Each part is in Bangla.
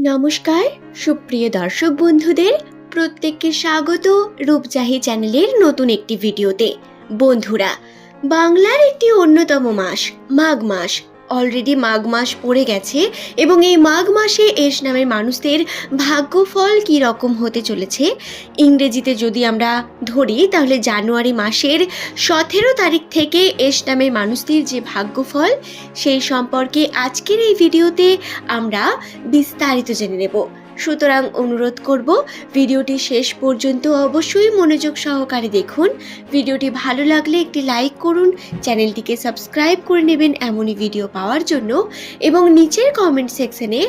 নমস্কার, সুপ্রিয় দর্শক বন্ধুদের, প্রত্যেককে স্বাগত রূপজাহি চ্যানেলের নতুন একটি ভিডিওতে। বন্ধুরা, বাংলার একটি অন্যতম মাস, মাঘ মাস। অলরেডি মাঘ মাস পড়ে গেছে এবং এই মাঘ মাসে এস নামের মানুষদের ভাগ্যফল কী রকম হতে চলেছে? ইংরেজিতে যদি আমরা ধরি, তাহলে জানুয়ারি মাসের সতেরো তারিখ থেকে এস নামের মানুষদের যে ভাগ্যফল, সেই সম্পর্কে আজকের এই ভিডিওতে আমরা বিস্তারিত জেনে নেব। সুতরাং অনুরোধ করব, ভিডিওটি শেষ পর্যন্ত অবশ্যই মনোযোগ সহকারে দেখুন। ভিডিওটি ভালো লাগলে একটি লাইক করুন, চ্যানেলটিকে সাবস্ক্রাইব করে নেবেন এমনই ভিডিও পাওয়ার জন্য। এবং নিচের কমেন্ট সেকশনে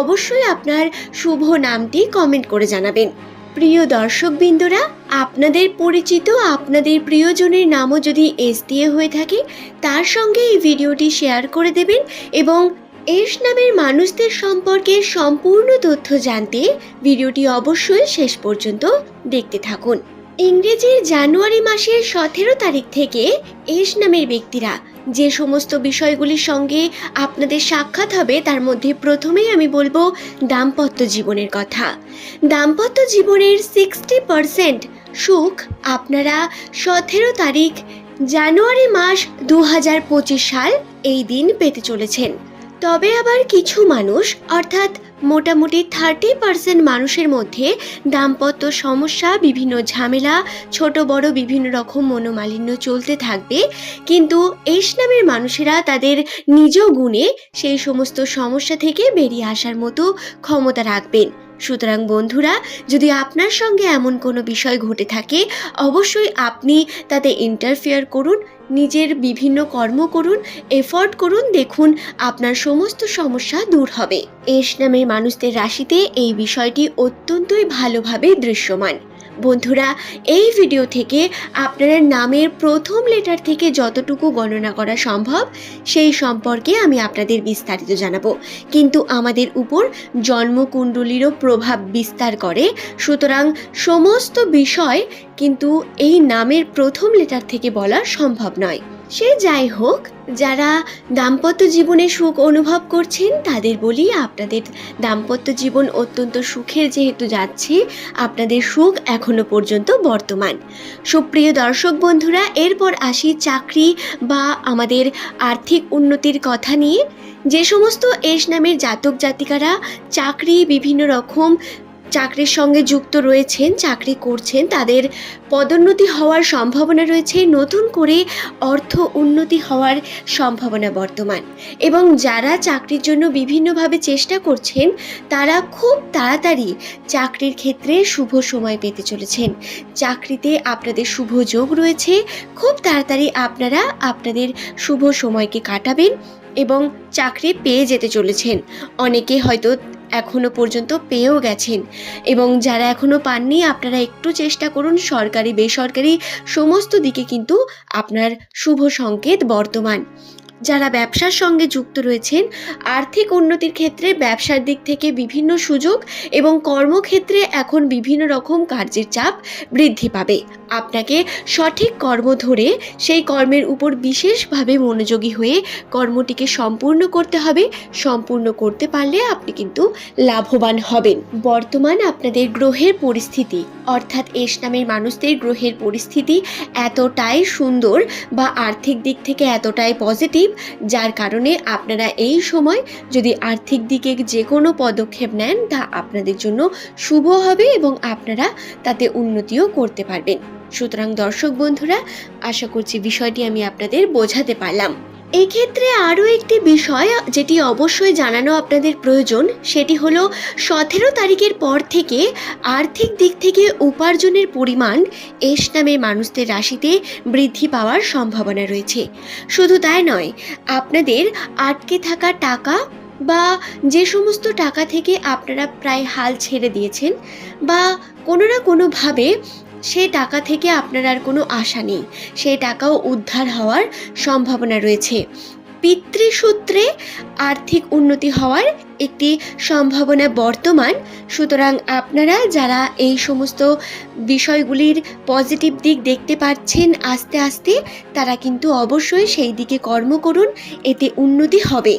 অবশ্যই আপনার শুভ নামটি কমেন্ট করে জানাবেন। প্রিয় দর্শকবৃন্দরা, আপনাদের পরিচিত আপনাদের প্রিয়জনের নামও যদি এস দিয়ে হয়ে থাকে, তার সঙ্গে এই ভিডিওটি শেয়ার করে দেবেন এবং এস নামের মানুষদের সম্পর্কে সম্পূর্ণ তথ্য জানতে ভিডিওটি অবশ্যই শেষ পর্যন্ত দেখতে থাকুন। ইংরেজির জানুয়ারি মাসের সতেরো তারিখ থেকে এস নামের ব্যক্তিরা যে সমস্ত বিষয়গুলির সঙ্গে আপনাদের সাক্ষাৎ হবে তার মধ্যে প্রথমেই আমি বলব দাম্পত্য জীবনের কথা। দাম্পত্য জীবনের সিক্সটি পারসেন্ট সুখ আপনারা সতেরো তারিখ জানুয়ারি মাস দু হাজার পঁচিশ সাল এই দিন পেতে চলেছেন। তবে আবার কিছু মানুষ, অর্থাৎ মোটামুটি থার্টি পার্সেন্ট মানুষের মধ্যে দাম্পত্য সমস্যা, বিভিন্ন ঝামেলা, ছোট, বড়, বিভিন্ন রকম মনোমালিন্য চলতে থাকবে। কিন্তু এস নামের মানুষেরা তাদের নিজ গুণে সেই সমস্ত সমস্যা থেকে বেরিয়ে আসার মতো ক্ষমতা রাখবেন। সুতরাং বন্ধুরা, যদি আপনার সঙ্গে এমন কোনো বিষয় ঘটে থাকে, অবশ্যই আপনি তাতে ইন্টারফেয়ার করুন। নিজের বিভিন্ন কর্ম করুন এফর্ট করুন, দেখুন আপনার সমস্ত সমস্যা দূর হবে। এস নামের মানুষদের রাশিতে এই বিষয়টি অত্যন্তই ভালোভাবে দৃশ্যমান। বন্ধুরা, এই ভিডিও থেকে আপনারা নামের প্রথম লেটার থেকে যতটুকু গণনা করা সম্ভব, সেই সম্পর্কে আমি আপনাদের বিস্তারিত জানাব। কিন্তু আমাদের উপর জন্মকুণ্ডলীরও প্রভাব বিস্তার করে, সুতরাং সমস্ত বিষয় কিন্তু এই নামের প্রথম লেটার থেকে বলা সম্ভব নয়। সে যাই হোক, যারা দাম্পত্য জীবনে সুখ অনুভব করছেন, তাদের বলি আপনাদের দাম্পত্য জীবন অত্যন্ত সুখের যেহেতু যাচ্ছে, আপনাদের সুখ এখনও পর্যন্ত বর্তমান। সুপ্রিয় দর্শক বন্ধুরা, এরপর আসি চাকরি বা আমাদের আর্থিক উন্নতির কথা নিয়ে। যে সমস্ত এস নামের জাতক জাতিকারা চাকরি, বিভিন্ন রকম চাকরির সঙ্গে যুক্ত রয়েছেন, চাকরি করছেন, তাদের পদোন্নতি হওয়ার সম্ভাবনা রয়েছে, নতুন করে অর্থ উন্নতি হওয়ার সম্ভাবনা বর্তমান। এবং যারা চাকরির জন্য বিভিন্নভাবে চেষ্টা করছেন, তারা খুব তাড়াতাড়ি চাকরির ক্ষেত্রে শুভ সময় পেতে চলেছেন। চাকরিতে আপনাদের শুভ যোগ রয়েছে, খুব তাড়াতাড়ি আপনারা আপনাদের শুভ সময়কে কাটাবেন এবং চাকরি পেয়ে যেতে চলেছেন। অনেকে হয়তো এখনও পর্যন্ত পেয়েও গেছেন। এবং যারা এখনও পাননি, আপনারা একটু চেষ্টা করুন সরকারি, বেসরকারি সমস্ত দিকে কিন্তু আপনার শুভ সংকেত বর্তমান। যারা ব্যবসার সঙ্গে যুক্ত রয়েছেন, আর্থিক উন্নতির ক্ষেত্রে ব্যবসার দিক থেকে বিভিন্ন সুযোগ এবং কর্মক্ষেত্রে এখন বিভিন্ন রকম কার্যের চাপ বৃদ্ধি পাবে। আপনাকে সঠিক কর্ম ধরে সেই কর্মের উপর বিশেষভাবে মনোযোগী হয়ে কর্মটিকে সম্পূর্ণ করতে হবে। সম্পূর্ণ করতে পারলে আপনি কিন্তু লাভবান হবেন। বর্তমান আপনাদের গ্রহের পরিস্থিতি, অর্থাৎ এস নামের মানুষদের গ্রহের পরিস্থিতি এতটাই সুন্দর বা আর্থিক দিক থেকে এতটাই পজিটিভ, যার কারণে আপনারা এই সময় যদি আর্থিক দিকে যে কোনো পদক্ষেপ নেন, তা আপনাদের জন্য শুভ হবে এবং আপনারা তাতে উন্নতিও করতে পারবেন। সুতরাং দর্শক বন্ধুরা, আশা করছি বিষয়টি আমি আপনাদের বোঝাতে পারলাম। এই ক্ষেত্রে আরও একটি বিষয়, যেটি অবশ্যই জানানো আপনাদের প্রয়োজন, সেটি হলো সতেরো তারিখের পর থেকে আর্থিক দিক থেকে উপার্জনের পরিমাণ এস নামের মানুষদের রাশিতে বৃদ্ধি পাওয়ার সম্ভাবনা রয়েছে। শুধু তাই নয়, আপনাদের আটকে থাকা টাকা বা যে সমস্ত টাকা থেকে আপনারা প্রায় হাল ছেড়ে দিয়েছেন বা কোনো না কোনোভাবে সে টাকা থেকে আপনার আর কোনো আশা নেই। সেই টাকাও উদ্ধার হওয়ার সম্ভাবনা রয়েছে। পিতৃসূত্রে আর্থিক উন্নতি হওয়ার একটি সম্ভাবনা বর্তমান। সুতরাং আপনারা যারা এই সমস্ত বিষয়গুলির পজিটিভ দিক দেখতে পাচ্ছেন আস্তে আস্তে, তারা কিন্তু অবশ্যই সেই দিকে কর্ম করুন, এতে উন্নতি হবে।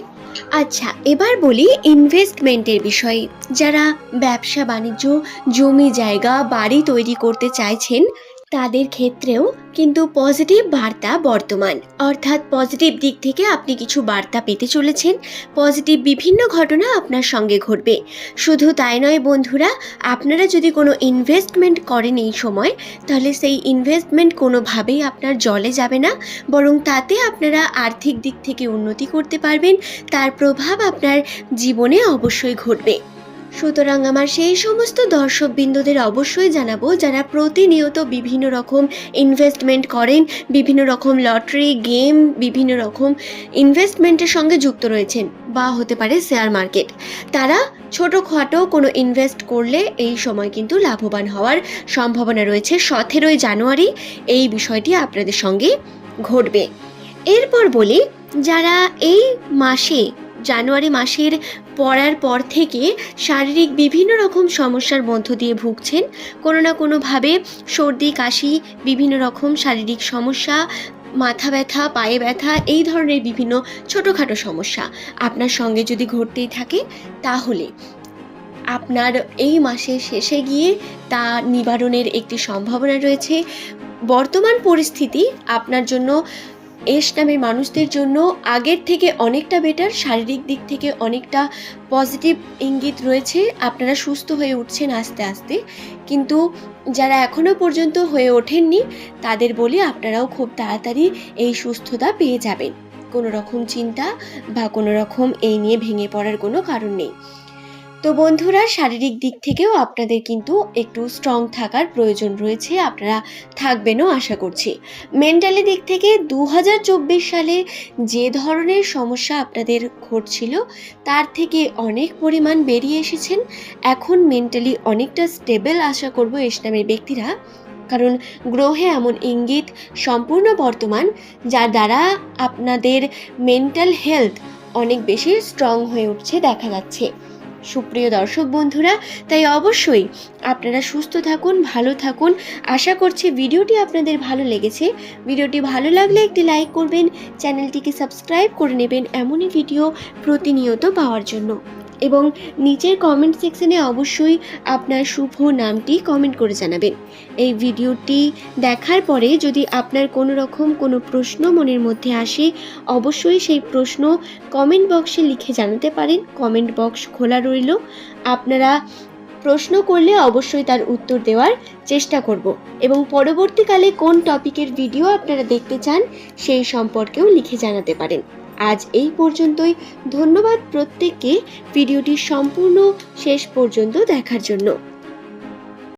আচ্ছা এবার বলি ইনভেস্টমেন্টের বিষয়ে। যারা ব্যবসা বাণিজ্য জমি জায়গা বাড়ি তৈরি করতে চাইছেন তাদের ক্ষেত্রেও কিন্তু পজিটিভ বার্তা বর্তমান। অর্থাৎ পজিটিভ দিক থেকে আপনি কিছু বার্তা পেতে চলেছেন পজিটিভ বিভিন্ন ঘটনা আপনার সঙ্গে ঘটবে। শুধু তাই নয় বন্ধুরা, আপনারা যদি কোনো ইনভেস্টমেন্ট করেন এই সময়, তাহলে সেই ইনভেস্টমেন্ট কোনোভাবেই আপনার জলে যাবে না, বরং তাতে আপনারা আর্থিক দিক থেকে উন্নতি করতে পারবেন, তার প্রভাব আপনার জীবনে অবশ্যই ঘটবে। সুতরাং আমার সেই সমস্ত দর্শকবৃন্দদের অবশ্যই জানাব যারা প্রতিনিয়ত বিভিন্ন রকম ইনভেস্টমেন্ট করেন, বিভিন্ন রকম লটারি গেম বিভিন্ন রকম ইনভেস্টমেন্টের সঙ্গে যুক্ত রয়েছেন বা হতে পারে শেয়ার মার্কেট তারা ছোটোখাটো কোনো ইনভেস্ট করলে এই সময় কিন্তু লাভবান হওয়ার সম্ভাবনা রয়েছে। সতেরোই জানুয়ারি এই বিষয়টি আপনাদের সঙ্গে ঘটবে। এরপর বলি, যারা এই মাসে জানুয়ারি মাসের পড়ার পর থেকে শারীরিক বিভিন্ন রকম সমস্যার মধ্য দিয়ে ভুগছেন। কোনো না কোনোভাবে সর্দি, কাশি, বিভিন্ন রকম শারীরিক সমস্যা, মাথা ব্যথা, পায়ে ব্যথা, এই ধরনের বিভিন্ন ছোটোখাটো সমস্যা আপনার সঙ্গে যদি ঘটতেই থাকে, তাহলে আপনার এই মাসের শেষে গিয়ে তা নিবারণের একটি সম্ভাবনা রয়েছে। বর্তমান পরিস্থিতি আপনার জন্য এস নামের মানুষদের জন্য আগের থেকে অনেকটা বেটার শারীরিক দিক থেকে অনেকটা পজিটিভ ইঙ্গিত রয়েছে। আপনারা সুস্থ হয়ে উঠছেন আস্তে আস্তে। কিন্তু যারা এখনও পর্যন্ত হয়ে ওঠেননি, তাদের বলি আপনারাও খুব তাড়াতাড়ি এই সুস্থতা পেয়ে যাবেন। কোনো রকম চিন্তা বা কোনো রকম এই নিয়ে ভেঙে পড়ার কোনো কারণ নেই। তো বন্ধুরা, শারীরিক দিক থেকেও আপনাদের কিন্তু একটু স্ট্রং থাকার প্রয়োজন রয়েছে। আপনারা থাকবেনও আশা করছি। মেন্টালি দিক থেকে দু হাজার চব্বিশ সালে যে ধরনের সমস্যা আপনাদের ঘটছিল, তার থেকে অনেক পরিমাণ বেরিয়ে এসেছেন। এখন মেন্টালি অনেকটা স্টেবল আশা করব ইসলামের ব্যক্তিরা। কারণ গ্রহে এমন ইঙ্গিত সম্পূর্ণ বর্তমান, যার দ্বারা আপনাদের মেন্টাল হেলথ অনেক বেশি স্ট্রং হয়ে উঠছে, দেখা যাচ্ছে। সুপ্রিয় দর্শক বন্ধুরা, তাই অবশ্যই আপনারা সুস্থ থাকুন, ভালো থাকুন। আশা করছি ভিডিওটি আপনাদের ভালো লেগেছে। ভিডিওটি ভালো লাগলে একটি লাইক করবেন, চ্যানেলটিকে সাবস্ক্রাইব করে নেবেন এমনই ভিডিও প্রতিনিয়ত পাওয়ার জন্য। এবং নিচের কমেন্ট সেকশনে অবশ্যই আপনার শুভ নামটি কমেন্ট করে জানাবেন। এই ভিডিওটি দেখার পরে যদি আপনার কোনো রকম কোনো প্রশ্ন মনের মধ্যে আসে, অবশ্যই সেই প্রশ্ন কমেন্ট বক্সে লিখে জানাতে পারেন। কমেন্ট বক্স খোলা রইল। আপনারা প্রশ্ন করলে অবশ্যই তার উত্তর দেওয়ার চেষ্টা করব। এবং পরবর্তীকালে কোন টপিকের ভিডিও আপনারা দেখতে চান, সেই সম্পর্কেও লিখে জানাতে পারেন। আজ এই পর্যন্তই। ধন্যবাদ প্রত্যেককে। ভিডিওটি সম্পূর্ণ শেষ পর্যন্ত দেখার জন্য।